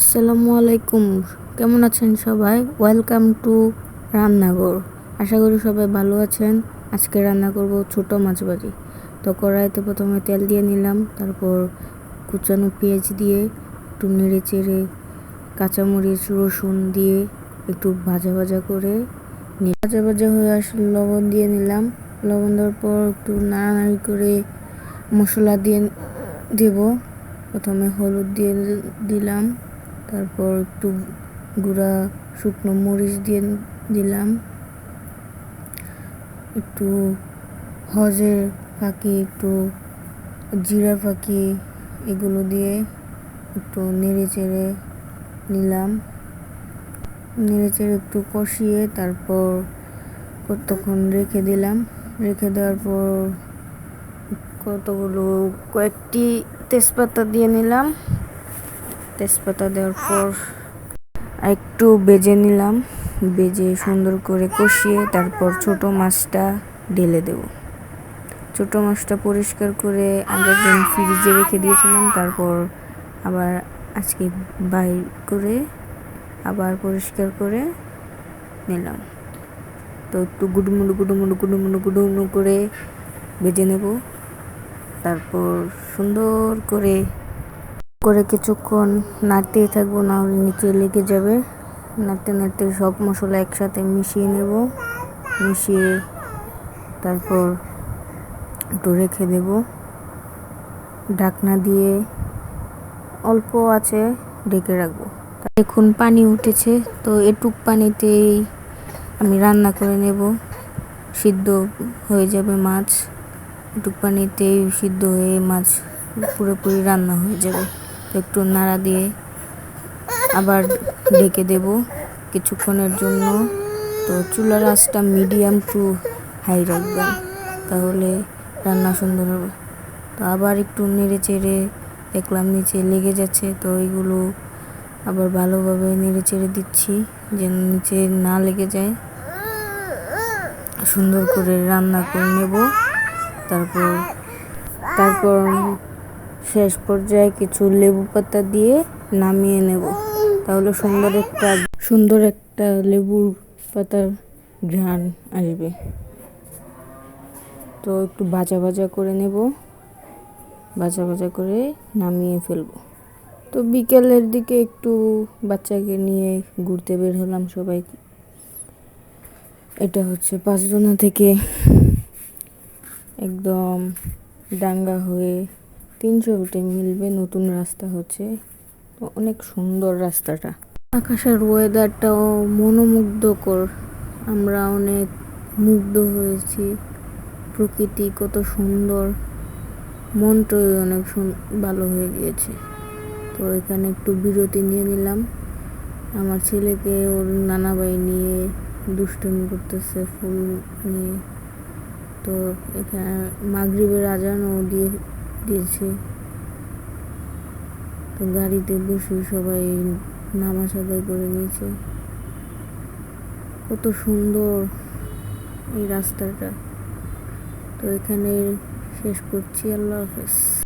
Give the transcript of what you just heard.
আসসালামু আলাইকুম। কেমন আছেন সবাই? ওয়েলকাম টু রান্নাঘর। আশা করি সবাই ভালো আছেন। আজকে রান্না করব ছোট মাছ ভাজি। তো কড়াইতে প্রথমে তেল দিয়ে নিলাম, তারপর কুচানো পেঁয়াজ দিয়ে একটু নেড়ে চেড়ে কাঁচামরিচ, রসুন দিয়ে একটু ভাজা ভাজা করে ভাজা ভাজা হয়ে আসলে লবণ দিয়ে নিলাম। লবণ দেওয়ার পর একটু নাড়ানাড়ি করে মশলা দিয়ে দেব। প্রথমে হলুদ দিয়ে দিলাম। তারপর একটু গুঁড়া শুকনো মরিচ দিয়ে দিলাম। একটু হজের ফাঁকি, একটু জিরা ফাঁকি এগুলো দিয়ে একটু নেড়ে চেড়ে নিলাম। নেড়ে চেড়ে একটু কষিয়ে তারপর কতক্ষণ রেখে দিলাম। রেখে দেওয়ার পর কতগুলো, কয়েকটি তেজপাতা দিয়ে নিলাম। তেজপাতা দেওয়ার পর একটু বেজে নিলাম। বেজে সুন্দর করে কষিয়ে তারপর ছোট মাছটা ঢেলে দেব। ছোট মাছটা পরিষ্কার করে আগের দিন ফ্রিজে রেখে দিয়েছিলাম, তারপর আবার আজকে বাইর করে আবার পরিষ্কার করে নিলাম। তো একটু গুডুমুডু গুডুমুডু গুডুমুডু গুডুমুডু করে বেজে নেব। তারপর সুন্দর করে করে কিছুক্ষণ নাড়তেই থাকব না হলে নিচে লেগে যাবে। নাড়তে নাড়তে সব মশলা একসাথে মিশিয়ে নেব। মিশিয়ে তারপর একটু রেখে দেব। ঢাকনা দিয়ে অল্প আছে, ঢেকে রাখব। এখন পানি উঠেছে, তো এটুক পানিতেই আমি রান্না করে নেব। সিদ্ধ হয়ে যাবে মাছ। এটুক পানিতেই সিদ্ধ হয়ে মাছ পুরোপুরি রান্না হয়ে যাবে। একটু নাড়া দিয়ে আবার ঢেকে দেব কিছুক্ষণের জন্য। তো চুলার আঁচটা মিডিয়াম টু হাই রাখবেন, তাহলে রান্না সুন্দর হবে। তো আবার একটু নেড়ে চেড়ে দেখলাম নিচে লেগে যাচ্ছে, তো এইগুলো আবার ভালোভাবে নেড়ে চেড়ে দিচ্ছি যেন নিচে না লেগে যায়। সুন্দর করে রান্না করে নেব, তারপর তারপর শেষ পর্যায়ে কিছু লেবু পাতা দিয়ে নামিয়ে নেব। তাহলে সুন্দর একটা সুন্দর একটা লেবুর পাতার ঘ্রাণ আসবে। তো একটু ভাজা ভাজা করে নেব। ভাজা ভাজা করে নামিয়ে ফেলব। তো বিকেলের দিকে একটু বাচ্চাকে নিয়ে ঘুরতে বের হলাম সবাই এটা হচ্ছে পাঁচজনা থেকে একদম ডাঙ্গা হয়ে তিনশো ফুটে মিলবে নতুন রাস্তা হচ্ছে। অনেক সুন্দর রাস্তাটা। আকাশের ওয়েদারটাও মনোমুগ্ধকর। আমরা অনেক মুগ্ধ হয়েছি। প্রকৃতি কত সুন্দর। মনটাই অনেক ভালো হয়ে গিয়েছে। তো এখানে একটু বিরতি নিয়ে নিলাম। আমার ছেলেকে ওর নানা ভাই নিয়ে দুষ্টুমি করতেছে ফুল নিয়ে। তো এখানে মাগরীবের আজানও দিয়ে দিয়েছে। তো গাড়িতে বসে সবাই নামাজ আদায় করে নিয়েছে। কত সুন্দর এই রাস্তাটা। তো এখানে শেষ করছি। আল্লাহ হাফেজ।